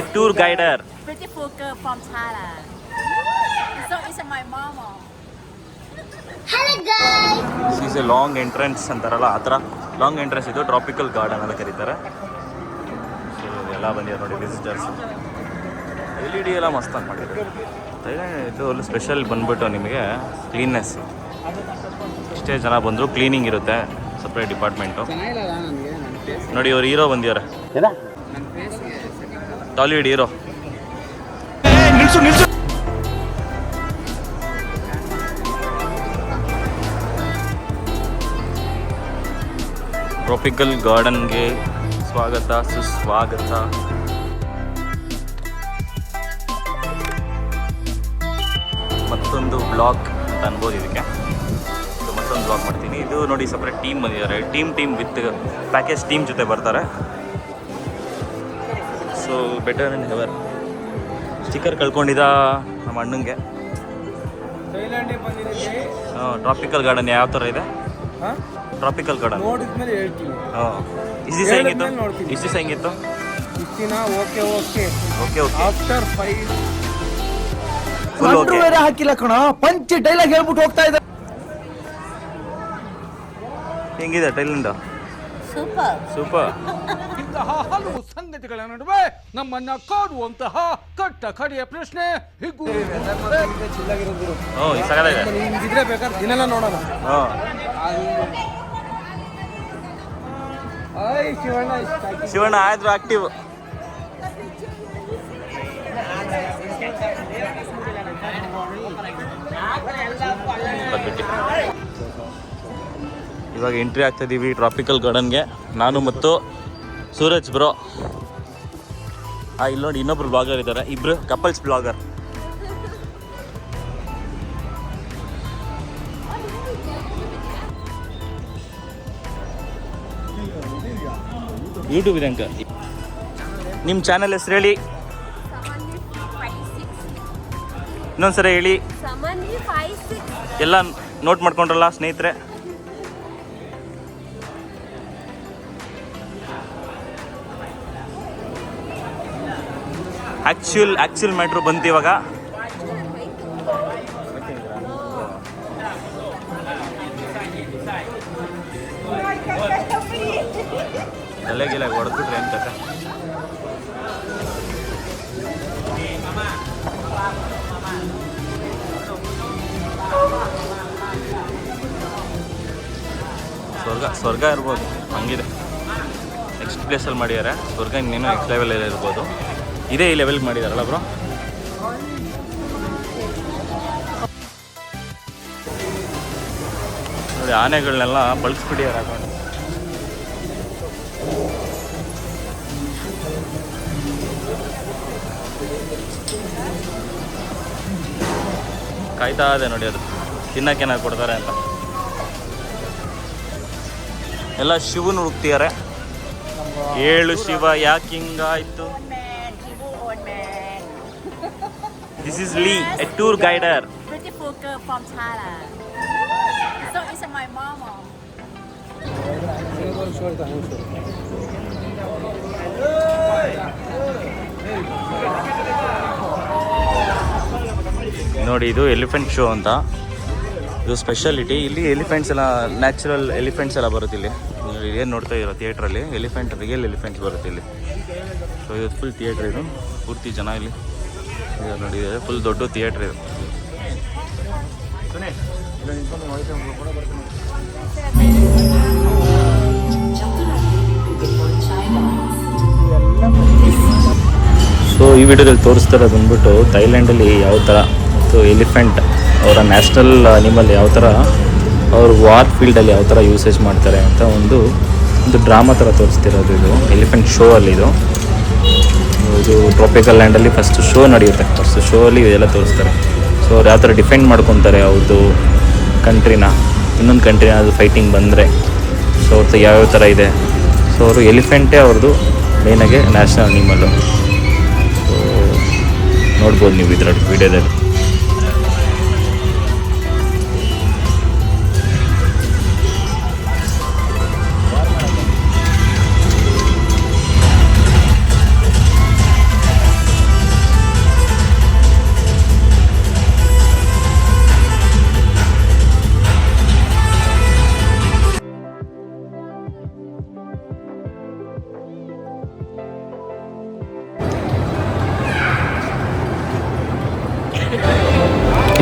a tour guider. beautiful girl from Thailand. So it's my mama. This is a long entrance ಅಂತಾರಲ್ಲ ಆ ಥರ. Long entrance ಇದು tropical garden ಅಂತ ಕರೀತಾರೆ. So ಎಲ್ಲ ಬಂದಿದ್ದಾರೆ ನೋಡಿ ವಿಸಿಟರ್ಸ್ ಎಲ್ ಇ ಡಿ ಎಲ್ಲ ಮಸ್ತಾಗಿ ಮಾಡಿದ್ದಾರೆ. ಥೈಲ್ಯಾಂಡ್ ಇದು ಅಲ್ಲಿ ಸ್ಪೆಷಲ್ ಬಂದ್ಬಿಟ್ಟು ನಿಮಗೆ ಕ್ಲೀನ್ನೆಸ್ ಎಷ್ಟೇ ಜನ ಬಂದರೂ ಕ್ಲೀನಿಂಗ್ ಇರುತ್ತೆ ಸಪ್ರೇಟ್ ಡಿಪಾರ್ಟ್ಮೆಂಟು ನೋಡಿ ಇವ್ರು ಹೀರೋ ಬಂದಿದ್ದಾರೆ. Tollywood hero. ಟ್ರಾಪಿಕಲ್ ಗಾರ್ಡನ್ಗೆ ಸ್ವಾಗತ ಸುಸ್ವಾಗತ. ಮತ್ತೊಂದು ಬ್ಲಾಗ್ ಅಂತ ಅನ್ಬೋದು ಇದಕ್ಕೆ. ಸೊ ಮತ್ತೊಂದು ಬ್ಲಾಗ್ ಮಾಡ್ತೀನಿ. ಇದು ನೋಡಿ ಸಪ್ರೇಟ್ ಟೀಮ್ ಬಂದಿದ್ದಾರೆ. Team team with package team ಜೊತೆ ಬರ್ತಾರೆ. ಸೊ ಬೆಟರ್ ಇನ್ ಹೆವರ್ ಸ್ಟಿಕ್ಕರ್ ಕಳ್ಕೊಂಡಿದ್ದ ನಮ್ಮ ಅಣ್ಣಂಗೆ. ಹಾಂ ಬಂದಿದ್ದೀವಿ ಟ್ರಾಪಿಕಲ್ ಗಾರ್ಡನ್ ಯಾವ ಥರ ಇದೆ? ಟ್ರಾಪಿಕಲ್ ಗಾರ್ಡನ್ ಹಾಂ. ಇಷ್ಟು ದಿವಸ ಹೆಂಗಿತ್ತು. ಇಷ್ಟು ದಿವಸ ಹೆಂಗಿತ್ತು? Okay okay. Okay okay. After five full okay ಬೇರೆ ಹಾಕಿಲ್ಲ ಕಣ. ಪಂಚ್ ಡೈಲಾಗ್ ಹೇಳ್ಬಿಟ್ಟು ಹೋಗ್ತಾ ಇದ್ದ ಹೆಂಗಿದೆ ಟೈಲಿಂದ ಸೂಪರ್. ಸೂಪರ್. ಇಂತಹ ಹಲವು ಸಂಗತಿಗಳ ನಡುವೆ ನಮ್ಮನ್ನ ಕಾಡುವಂತಹ ಕಟ್ಟ ಕಡೆಯ ಪ್ರಶ್ನೆ ಹಿಗ್ಗು ಹ್ಞೂ ಈ ಸಗದ ಇದೆ. ಇದ್ರೆ ಬೇಕಾದ್ರೆ ದಿನೆಲ್ಲ ನೋಡೋಣ. ಹಾಂ. ಆಯ್ ಶಿವಣ್ಣ ಆಯ್ತು. ಶಿವಣ್ಣ ಆಯ್ತು ಆಕ್ಟಿವ್ ಇವಾಗ ಎಂಟ್ರಿ ಆಗ್ತಾ ಇದ್ದೀವಿ ಟ್ರಾಪಿಕಲ್ ಗಾರ್ಡನ್ಗೆ ನಾನು ಮತ್ತು ಸೂರಜ್ ಬ್ರೋ. ಆ ಇಲ್ಲಿ ನೋಡಿ ಇನ್ನೊಬ್ರು ಬ್ಲಾಗರ್ ಇದ್ದಾರೆ. ಇಬ್ರು ಕಪಲ್ಸ್ ಬ್ಲಾಗರ್ ಯೂಟ್ಯೂಬ್ ಇದೆ ಅಂಕ ನಿಮ್ಮ ಚಾನಲ್ ಹೆಸರು ಹೇಳಿ? ಇನ್ನೊಂದ್ಸರಿ ಹೇಳಿ. ಎಲ್ಲ ನೋಟ್ ಮಾಡ್ಕೊಂಡ್ರಲ್ಲ ಸ್ನೇಹಿತರೆ? ಆಕ್ಚುಲ್ ಆ್ಯಕ್ಚುಲ್ ಮ್ಯಾಟ್ರು ಬಂತು ಇವಾಗ. ತಲೆಗೆಲ್ಲ ಹೊಡೆದ್ಬಿಟ್ರೆ ಅಂತ ಸ್ವರ್ಗ ಸ್ವರ್ಗ ಇರ್ಬೋದು, ಹಂಗಿದೆ. ನೆಕ್ಸ್ಟ್ ಪ್ಲೇಸಲ್ಲಿ ಮಾಡಿದ್ದಾರೆ. ಸ್ವರ್ಗ ಇನ್ನೇನು ನೆಕ್ಸ್ಟ್ ಲೆವೆಲಲ್ಲಿ ಇರ್ಬೋದು. ಇದೇ ಈ ಲೆವೆಲ್ಗೆ ಮಾಡಿದಾರಲ್ಲ ಬ್ರೋ ನೋಡಿ ಆನೆಗಳನ್ನೆಲ್ಲ ಬಳಸ್ಬಿಟ್ಟಿದ್ದಾರೆ ಹಾಕೊಂಡು. ಕಾಯ್ತಾ ಇದೆ ನೋಡಿ ಅದು. ತಿನ್ನಕ್ಕೆ ಏನಾದ್ರು ಕೊಡ್ತಾರೆ ಅಂತ. ಎಲ್ಲ ಶಿವನು ಹುಡುಕ್ತಿದ್ದಾರೆ ಏಳು ಶಿವ, ಯಾಕೆ ಹಿಂಗಾಯ್ತು? ದಿಸ್ ಇಸ್ ಲೀ a tour guider Beautiful girl from Thailand. So it's my mama. ನೋಡಿ ಇದು ಎಲಿಫೆಂಟ್ ಶೋ ಅಂತ. ಇದು ಸ್ಪೆಷಾಲಿಟಿ ಇಲ್ಲಿ ಎಲಿಫೆಂಟ್ಸ್ ಎಲ್ಲ ನ್ಯಾಚುರಲ್ ಎಲಿಫೆಂಟ್ಸ್ ಎಲ್ಲ ಬರುತ್ತೆ ಇಲ್ಲಿ. ಏನು ನೋಡ್ತಾ ಇರೋ ಥಿಯೇಟ್ರಲ್ಲಿ ಎಲಿಫೆಂಟ್ ರಿಯಲ್ ಎಲಿಫೆಂಟ್ಸ್ ಬರುತ್ತೆ ಇಲ್ಲಿ. ಸೊ ಇದು ಫುಲ್ ಥಿಯೇಟ್ರ್ ಇದು. ಪೂರ್ತಿ ಜನ ಇಲ್ಲಿ. ಇದು ನೋಡಿ ಫುಲ್ ದೊಡ್ಡ ಥಿಯೇಟ್ರ್ ಇದು. ಸೊ ಈ ವಿಡಿಯೋದಲ್ಲಿ ತೋರಿಸ್ತಾರೆ ಬಂದ್ಬಿಟ್ಟು ಥೈಲ್ಯಾಂಡಲ್ಲಿ ಯಾವ ಥರ ಮತ್ತು ಎಲಿಫೆಂಟ್ ಅವರ ನ್ಯಾಷನಲ್ ಅನಿಮಲ್ ಯಾವ ಥರ ಅವರು ವಾರ್ ಫೀಲ್ಡಲ್ಲಿ ಯಾವ ಥರ ಯೂಸೇಜ್ ಮಾಡ್ತಾರೆ ಅಂತ ಒಂದು ಒಂದು ಡ್ರಾಮಾ ಥರ ತೋರಿಸ್ತಿರೋದು ಇದು ಎಲಿಫೆಂಟ್ ಶೋ ಅಲ್ಲಿ ಇದು. ಇದು ಟ್ರಾಪಿಕಲ್ ಲ್ಯಾಂಡಲ್ಲಿ ಫಸ್ಟ್ ಶೋ ನಡೆಯುತ್ತೆ. ಫಸ್ಟ್ ಶೋ ಅಲ್ಲಿ ಇದೆಲ್ಲ ತೋರಿಸ್ತಾರೆ. ಸೊ ಅವ್ರು ಯಾವ ಥರ ಡಿಫೆಂಡ್ ಮಾಡ್ಕೊತಾರೆ ಅವ್ರದ್ದು ಕಂಟ್ರಿನ ಇನ್ನೊಂದು ಕಂಟ್ರಿನ ಅದು ಫೈಟಿಂಗ್ ಬಂದರೆ. ಸೊ ಅವ್ರದ್ದು ಯಾವ್ಯಾವ ಥರ ಇದೆ? ಸೊ ಅವರು ಎಲಿಫೆಂಟೇ ಅವ್ರದ್ದು ಮೇನಾಗೆ ನ್ಯಾಷನಲ್ ಅನಿಮಲ್ಲು ಸೊ ನೋಡ್ಬೋದು ನೀವು ಇದರಲ್ಲಿ ವಿಡಿಯೋದಲ್ಲಿ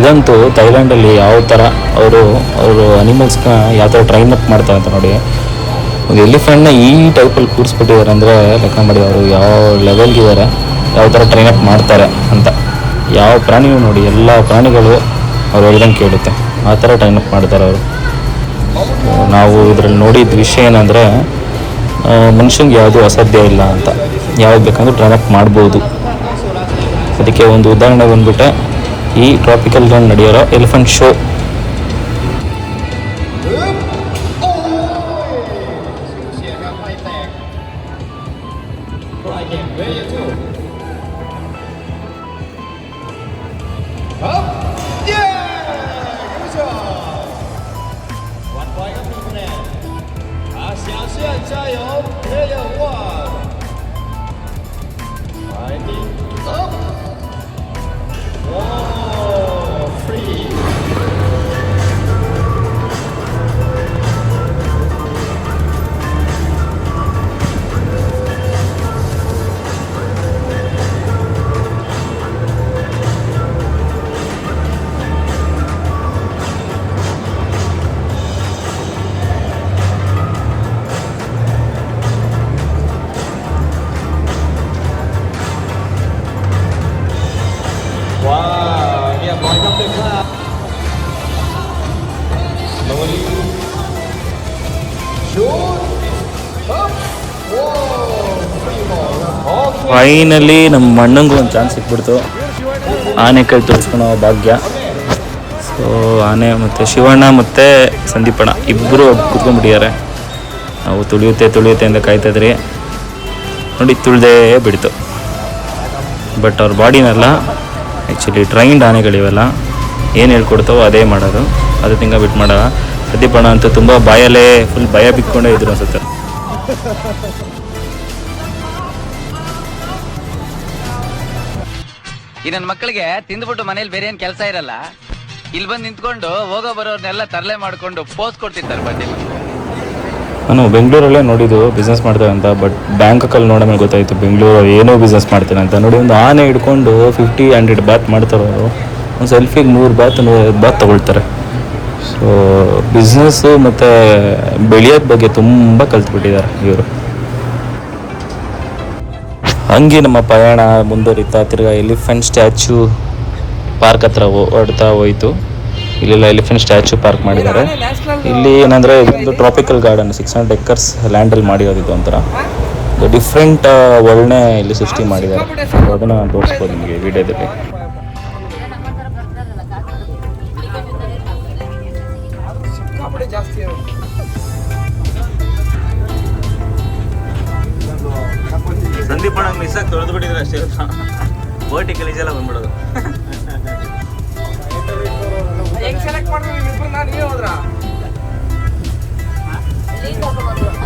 ಇದಂತೂ ಥೈಲ್ಯಾಂಡಲ್ಲಿ ಯಾವ ಥರ ಅವರು ಅವರು ಅನಿಮಲ್ಸ್ನ ಯಾವ ಥರ ಟ್ರೈನ್ ಅಪ್ ಮಾಡ್ತಾರೆ ಅಂತ ನೋಡಿ. ಒಂದು ಎಲಿಫೆಂಟ್ನ ಈ ಟೈಪಲ್ಲಿ ಕೂರಿಸ್ಬಿಟ್ಟಿದ್ದಾರೆ ಅಂದರೆ ಲೆಕ್ಕ ಮಾಡಿ ಅವರು ಯಾವ ಲೆವೆಲ್ಗಿದ್ದಾರೆ ಯಾವ ಥರ ಟ್ರೈನ್ ಅಪ್ ಮಾಡ್ತಾರೆ ಅಂತ. ಯಾವ ಪ್ರಾಣಿಯೂ ನೋಡಿ, ಎಲ್ಲ ಪ್ರಾಣಿಗಳು ಅವ್ರು ಹೇಳ್ದಂಗೆ ಕೇಳುತ್ತೆ. ಆ ಥರ ಟ್ರೈನ್ ಅಪ್ ಮಾಡ್ತಾರೆ ಅವರು. ನಾವು ಇದರಲ್ಲಿ ನೋಡಿದ ವಿಷಯ ಏನಂದರೆ ಮನುಷ್ಯಂಗೆ ಯಾವುದು ಅಸಾಧ್ಯ ಇಲ್ಲ ಅಂತ. ಯಾವ್ದು ಬೇಕಂದ್ರೆ ಟ್ರೈನ್ ಅಪ್ ಮಾಡ್ಬೋದು. ಅದಕ್ಕೆ ಒಂದು ಉದಾಹರಣೆ ಬಂದ್ಬಿಟ್ಟೆ. ಈ ಟ್ರಾಪಿಕಲ್ ಝೋನ್ ನಡೆಯೋರೋ ಎಲಿಫೆಂಟ್ ಶೋ ಫೈನಲಿ ನಮ್ಮ ಮಣ್ಣಂಗೂ ಒಂದು ಚಾನ್ಸ್ ಸಿಕ್ಬಿಡ್ತು. ಆನೆ ಕೈ ತೋರಿಸ್ಕೊಳೋ ಭಾಗ್ಯ. ಸೊ ಆನೆ ಮತ್ತು ಶಿವಣ್ಣ ಮತ್ತು ಸಂದೀಪಣ್ಣ ಇಬ್ಬರು ಕುತ್ಕೊಂಡ್ಬಿಟ್ಟಿದ್ದಾರೆ. ನಾವು ತುಳಿಯುತ್ತೆ ತುಳಿಯುತ್ತೆ ಅಂತ ಕಾಯ್ತಾಯಿದ್ರಿ ನೋಡಿ, ತುಳಿದೇ ಬಿಡ್ತು. ಬಟ್ ಅವ್ರ ಬಾಡಿನೆಲ್ಲ ಆ್ಯಕ್ಚುಲಿ ಟ್ರೈನ್ಡ್ ಆನೆಗಳಿವೆಲ್ಲ. ಏನು ಹೇಳ್ಕೊಡ್ತಾವೋ ಅದೇ ಮಾಡೋದು. ಅದು ತಿಂಗ ಬಿಟ್ಟು ಮಾಡಲ್ಲ ಅಣ್ಣ ಅಂತೂ ತುಂಬ ಬಾಯಲ್ಲೇ ಫುಲ್ ಭಯ ಬಿಟ್ಕೊಂಡೇ ಇದ್ರು ಅನ್ಸುತ್ತೆ. ಈ ನನ್ನ ಮಕ್ಕಳಿಗೆ ತಿಂದ್ಬಿಟ್ಟು ಮನೇಲಿ ಬೇರೆ ಏನ್ ಕೆಲಸ ಇರಲ್ಲ? ಇಲ್ಲಿ ಬಂದು ನಿಂತ್ಕೊಂಡು ಹೋಗೋ ಬರೋರ್ನೆಲ್ಲ ತರಲೆ ಮಾಡ್ಕೊಂಡು ಪೋಸ್ಟ್ ಕೊಡ್ತಿರ್ತಾರೆ ಬಡ್ಡಿ ನಾನು ಬೆಂಗಳೂರಲ್ಲೇ ನೋಡಿದ್ದು ಬಿಸ್ನೆಸ್ ಮಾಡ್ತಾರೆ ಅಂತ ಬಟ್ ಬ್ಯಾಂಕಾಕಲ್ಲಿ ನೋಡೋ ಮೇಲೆ ಗೊತ್ತಾಯಿತು ಬೆಂಗಳೂರು ಏನೋ ಬಿಸ್ನೆಸ್ ಮಾಡ್ತಾರೆ ಅಂತ. ನೋಡಿ ಒಂದು ಆನೆ ಹಿಡ್ಕೊಂಡು ಫಿಫ್ಟಿ ಹಂಡ್ರೆಡ್ ಬಾತ್ ಮಾಡ್ತಾರೋ ಒಂದು ಸೆಲ್ಫಿಗೆ ನೂರು ಬಾತ್ ನೂರೈವತ್ತು ಬಾತ್ ತೊಗೊಳ್ತಾರೆ. ಸೊ ಬಿಸ್ನೆಸ್ಸು ಮತ್ತು ಬೆಳೆಯೋದ ಬಗ್ಗೆ ತುಂಬ ಕಲ್ತ್ಬಿಟ್ಟಿದ್ದಾರೆ ಇವರು. ಹಂಗೆ ನಮ್ಮ ಪಯಣ ಮುಂದುವರಿತಾ ತಿರ್ಗಾ ಎಲಿಫೆಂಟ್ ಸ್ಟ್ಯಾಚು ಪಾರ್ಕ್ ಹತ್ರ ಓಡ್ತಾ ಹೋಯಿತು. ಇಲ್ಲೆಲ್ಲ ಎಲಿಫೆಂಟ್ ಸ್ಟ್ಯಾಚು ಪಾರ್ಕ್ ಮಾಡಿದ್ದಾರೆ. ಇಲ್ಲಿ ಏನಂದರೆ ಇದೊಂದು tropical garden six hundred acres ಲ್ಯಾಂಡಲ್ಲಿ ಮಾಡಿರೋದು ಇದು ಒಂಥರ. ಡಿಫ್ರೆಂಟ್ ವರ್ಲ್ಡ್ನೇ ಇಲ್ಲಿ ಸೃಷ್ಟಿ ಮಾಡಿದ್ದಾರೆ. ಅದನ್ನು ತೋರಿಸ್ಬೋದು ನಿಮಗೆ ವಿಡಿಯೋದಲ್ಲಿ. ಅಣ್ಣ ಮಿಸ್ ಆಗಿ ತೊಳೆದು ಬಿಟ್ಟಿದ್ರೆ ಅಷ್ಟೇ ಬೋಟಿ ಈಜೆಲ್ಲ ಬಂದ್ಬಿಡೋದು.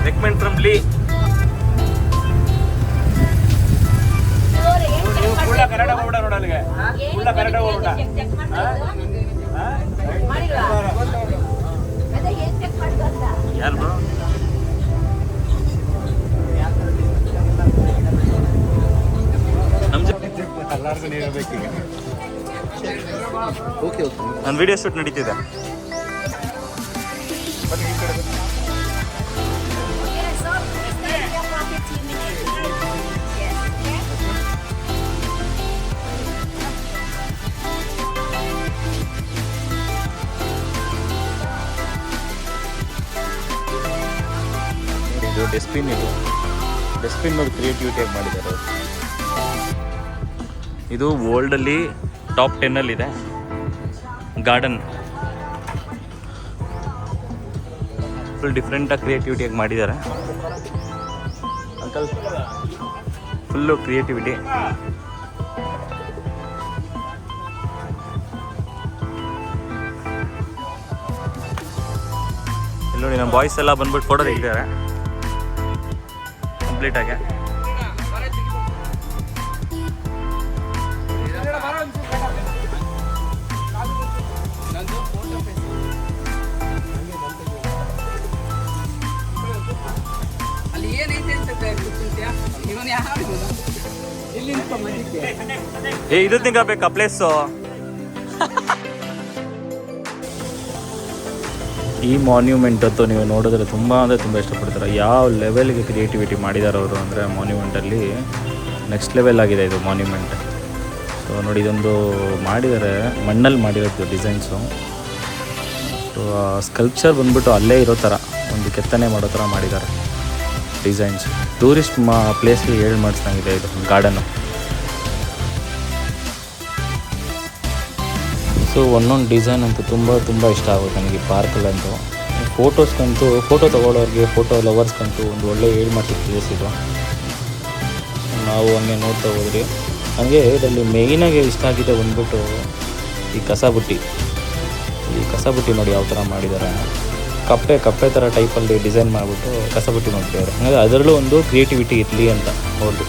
ರೆಕಮೆಂಡ್ ಫ್ರಮ್ ಲೀ ನನ್ನ ವಿಡಿಯೋ ಶೂಟ್ ನಡೀತಿದೆ. ಇದು ಡಸ್ಟ್ಬಿನ್ ಇದು. ಡಸ್ಟ್ಬಿನ್ ನೋಡಿ ಕ್ರಿಯೇಟಿವಿಟಿಯಾಗಿ ಮಾಡಿದ್ದಾರೆ ಇದು ವರ್ಲ್ಡಲ್ಲಿ ಟಾಪ್ ಟೆನ್ನಲ್ಲಿದೆ ಗಾರ್ಡನ್ ಫುಲ್ ಡಿಫ್ರೆಂಟಾಗಿ ಕ್ರಿಯೇಟಿವಿಟಿಯಾಗಿ ಮಾಡಿದ್ದಾರೆ ಅಂಕಲ್ ಫುಲ್ಲು ಕ್ರಿಯೇಟಿವಿಟಿ ಇಲ್ಲಿ ನೋಡಿ, ನಮ್ಮ ಬಾಯ್ಸ್ ಎಲ್ಲ ಬಂದ್ಬಿಟ್ಟು ಫೋಟೋ ತೆಗಿದ್ದಾರೆ ಕಂಪ್ಲೀಟ್ ಏ ಇದು ತಿಂಗಬೇಕಾ ಪ್ಲೇಸ್ ಈ ಮಾನ್ಯುಮೆಂಟ್ ಅಂತ ನೀವು ನೋಡಿದ್ರೆ ತುಂಬ ಅಂದರೆ ತುಂಬ ಇಷ್ಟಪಡ್ತಾರೆ. ಯಾವ ಲೆವೆಲ್ಗೆ ಕ್ರಿಯೇಟಿವಿಟಿ ಮಾಡಿದ್ದಾರೆ ಅವರು ಅಂದ್ರೆ ಅಂದರೆ ಮಾನ್ಯುಮೆಂಟಲ್ಲಿ ನೆಕ್ಸ್ಟ್ ಲೆವೆಲ್ ಆಗಿದೆ ಇದು ಮಾನ್ಯುಮೆಂಟ್ ಸೊ ನೋಡಿ, ಇದೊಂದು ಮಾಡಿದರೆ, ಮಣ್ಣಲ್ಲಿ ಮಾಡಿರೋದು ಡಿಸೈನ್ಸು ಸೊ ಸ್ಕಲ್ಪ್ಚರ್ ಬಂದ್ಬಿಟ್ಟು ಅಲ್ಲೇ ಇರೋ ಥರ, ಒಂದು ಕೆತ್ತನೆ ಮಾಡೋ ಥರ ಮಾಡಿದ್ದಾರೆ ಡಿಸೈನ್ಸ್ ಟೂರಿಸ್ಟ್ ಮಾ ಪ್ಲೇಸ್ಗೆ ಹೇಳಿ ಮಾಡಿಸ್ದಂಗಿದೆ ಇದು ಗಾರ್ಡನ್ನು ಸೊ ಒಂದೊಂದು ಡಿಸೈನ್ ಅಂತೂ ತುಂಬ ತುಂಬ ಇಷ್ಟ ಆಗುತ್ತೆ ನನಗೆ ಪಾರ್ಕಲ್ಲಂತೂ ಫೋಟೋಸ್ಗಂತೂ ಫೋಟೋ ತೊಗೊಳೋರಿಗೆ ಫೋಟೋ ಲವರ್ಸ್ಗಂತೂ ಒಂದು ಒಳ್ಳೆ ಏಳು ಮಾಡಿಸಿದ ಪ್ಲೇಸ್ ಇದು. ನಾವು ಹಂಗೆ ನೋಡ್ತಾ ಹೋದ್ರಿ ಹಾಗೆ ಇದರಲ್ಲಿ ಮೇಯ್ನಾಗಿ ಇಷ್ಟ ಆಗಿದೆ ಬಂದ್ಬಿಟ್ಟು ಈ ಕಸ ಬುಟ್ಟಿ ಈ ಕಸ ಬುಟ್ಟಿ ನೋಡಿ ಯಾವ ಥರ ಮಾಡಿದ್ದಾರೆ. ಕಪ್ಪೆ ಕಪ್ಪೆ ಥರ ಟೈಪಲ್ಲಿ ಡಿಸೈನ್ ಮಾಡಿಬಿಟ್ಟು ಕಸಬುಟ್ಟಿ ಮಾಡ್ತಿದ್ದಾರೆ ಹಾಗಾಗಿ ಅದರಲ್ಲೂ ಒಂದು ಕ್ರಿಯೇಟಿವಿಟಿ ಇರಲಿ ಅಂತ ಅವ್ರದ್ದು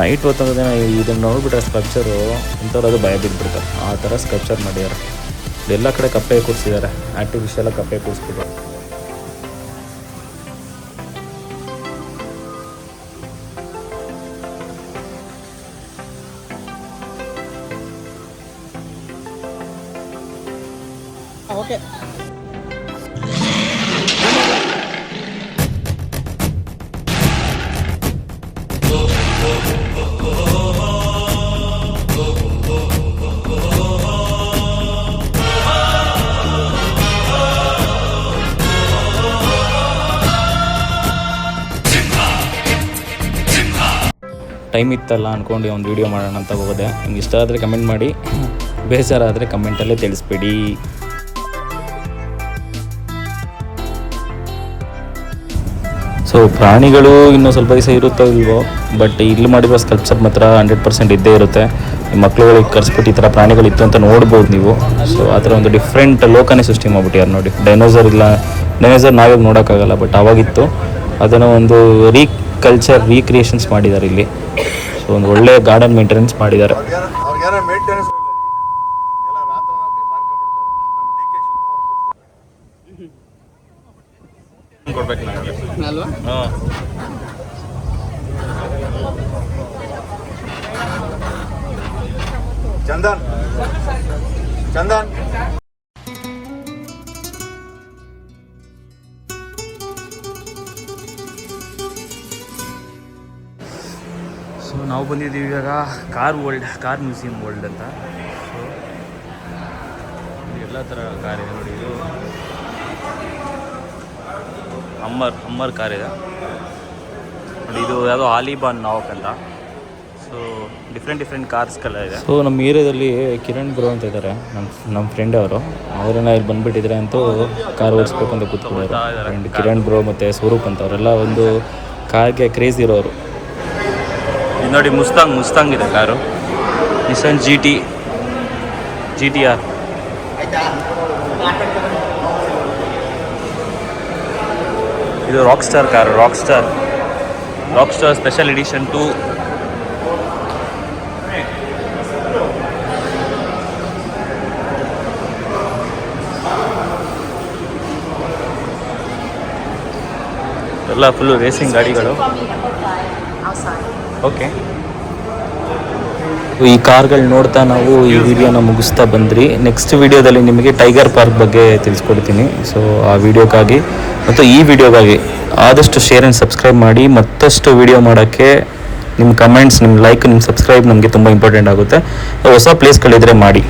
ನೈಟ್ ಹೊತ್ತಂದ್ರೆ ಇದನ್ನು ನೋಡಿಬಿಟ್ರೆ ಸ್ಕಲ್ಪ್ಚರು ಇಂಥವ್ರದು ಭಯ ಬಿದ್ದುಬಿಡ್ತಾರೆ ಆ ಥರ ಸ್ಕಲ್ಪ್ಚರ್ ಮಾಡಿದ್ದಾರೆ ಎಲ್ಲ ಕಡೆ ಕಪ್ಪೆ ಕೂರಿಸಿದ್ದಾರೆ ಆರ್ಟಿಫಿಷಿಯಲ್ ಕಪ್ಪೆ ಕೂರಿಸ್ಬಿಟ್ಟು. ಟೈಮ್ ಇತ್ತಲ್ಲ ಅಂದ್ಕೊಂಡು ಒಂದು ವೀಡಿಯೋ ಮಾಡೋಣ ಅಂತ ಹೋದೆ. ನಿಮ್ಗೆ ಇಷ್ಟ ಆದರೆ ಕಮೆಂಟ್ ಮಾಡಿ. ಬೇಜಾರಾದರೆ ಕಮೆಂಟಲ್ಲೇ ತಿಳಿಸ್ಬೇಡಿ. ಸೊ ಪ್ರಾಣಿಗಳು ಇನ್ನೂ ಸ್ವಲ್ಪ ದಿವಸ ಇರುತ್ತೋ ಇಲ್ವೋ ಬಟ್ ಇಲ್ಲಿ ಮಾಡಿರೋ ಸ್ಕಲ್ಪ್ಸರ್ ಮಾತ್ರ ಹಂಡ್ರೆಡ್ ಪರ್ಸೆಂಟ್ ಇದ್ದೇ ಇರುತ್ತೆ. ಮಕ್ಕಳುಗಳಿಗೆ ಕರ್ಸ್ಬಿಟ್ಟು ಈ ಥರ ಪ್ರಾಣಿಗಳಿತ್ತು ಅಂತ ನೋಡ್ಬೋದು ನೀವು. ಸೊ ಆ ಥರ ಒಂದು ಡಿಫ್ರೆಂಟ್ ಲೋಕನೇ ಸೃಷ್ಟಿ ಮಾಡ್ಬಿಟ್ಟಿದ್ದಾರೆ ನೋಡಿ. ಡೈನೋಸರ್ ಇಲ್ಲ. ಡೈನೋಸರ್ ನಾವೇ ನೋಡೋಕ್ಕಾಗಲ್ಲ ಬಟ್ ಅವಾಗಿತ್ತು ಅದನ್ನು ಒಂದು ರೀ ಕಲ್ಚರ್ ರೀಕ್ರಿಯೇಷನ್ಸ್ ಮಾಡಿದ್ದಾರೆ ಇಲ್ಲಿ. ಸೊ ಒಂದು ಒಳ್ಳೆ ಗಾರ್ಡನ್ ಮೇಂಟೆನೆನ್ಸ್ ಮಾಡಿದ್ದಾರೆ. ಚಂದನ್. ಮೇಂಟೆನೆನ್ಸ್ ಬಂದಿದ್ದೀವಿ ಇವಾಗ car world car museum world ಅಂತ. ಸೊ ಎಲ್ಲ ಥರ ಕಾರ್ ಇದೆ ನೋಡಿ ಇದು. ಅಮ್ಮರ್ ಅಮ್ಮರ್ ಕಾರ್ ಇದೆ. ನೋಡಿ ಇದು ಯಾವುದೋ ಆಲಿಬಾನ್ ನಾವಕ್ ಅಂತ. ಸೊ ಡಿಫ್ರೆಂಟ್ ಡಿಫ್ರೆಂಟ್ ಕಾರ್ಸ್ಗೆಲ್ಲ ಇದೆ. ಸೊ ನಮ್ಮ ಏರಿಯಾದಲ್ಲಿ ಕಿರಣ್ ಬ್ರೋ ಅಂತ ಇದ್ದಾರೆ ನಮ್ಮ ನಮ್ಮ ಫ್ರೆಂಡ್ ಅವರು. ಅವರನ್ನ ಇಲ್ಲಿ ಬಂದುಬಿಟ್ಟಿದ್ರೆ ಅಂತೂ ಕಾರ್ ಓಡಿಸ್ಬೇಕು ಅಂತ ಕೂತ್ಕೊಂಡಿದ್ದಾರೆ ಕಿರಣ್ ಬ್ರೋ ಮತ್ತು ಸ್ವರೂಪ್ ಅಂತ ಅವರೆಲ್ಲ ಒಂದು ಕಾರ್ಗೆ ಕ್ರೇಜ್ ಇರೋರು. ನೋಡಿ ಮುಸ್ತಾಂಗ್ ಮುಸ್ತಾಂಗ್ ಇದೆ car. Nissan G T G T R ಇದು rock star car rock star rock star special edition to ಎಲ್ಲ ಫುಲ್ಲು ರೇಸಿಂಗ್ ಗಾಡಿಗಳು ಓಕೆ ಈ ಕಾರ್ಗಳು ನೋಡ್ತಾ ನಾವು ಈ ವಿಡಿಯೋನ ಮುಗಿಸ್ತಾ ಬಂದ್ರಿ. ನೆಕ್ಸ್ಟ್ ವಿಡಿಯೋದಲ್ಲಿ ನಿಮಗೆ ಟೈಗರ್ ಪಾರ್ಕ್ ಬಗ್ಗೆ ತಿಳಿಸ್ಕೊಡ್ತೀನಿ. ಸೊ ಆ ವಿಡಿಯೋಕ್ಕಾಗಿ ಮತ್ತು ಈ ವಿಡಿಯೋಗಾಗಿ ಆದಷ್ಟು ಶೇರ್ ಆ್ಯಂಡ್ ಸಬ್ಸ್ಕ್ರೈಬ್ ಮಾಡಿ, ಮತ್ತಷ್ಟು ವಿಡಿಯೋ ಮಾಡೋಕ್ಕೆ ನಿಮ್ಮ ಕಮೆಂಟ್ಸ್ ನಿಮ್ಮ ಲೈಕ್ ನಿಮ್ಮ ಸಬ್ಸ್ಕ್ರೈಬ್ ನಮಗೆ ತುಂಬ ಇಂಪಾರ್ಟೆಂಟ್ ಆಗುತ್ತೆ. ಹೊಸ ಪ್ಲೇಸ್ಗಳಿದ್ರೆ ಮಾಡಿ.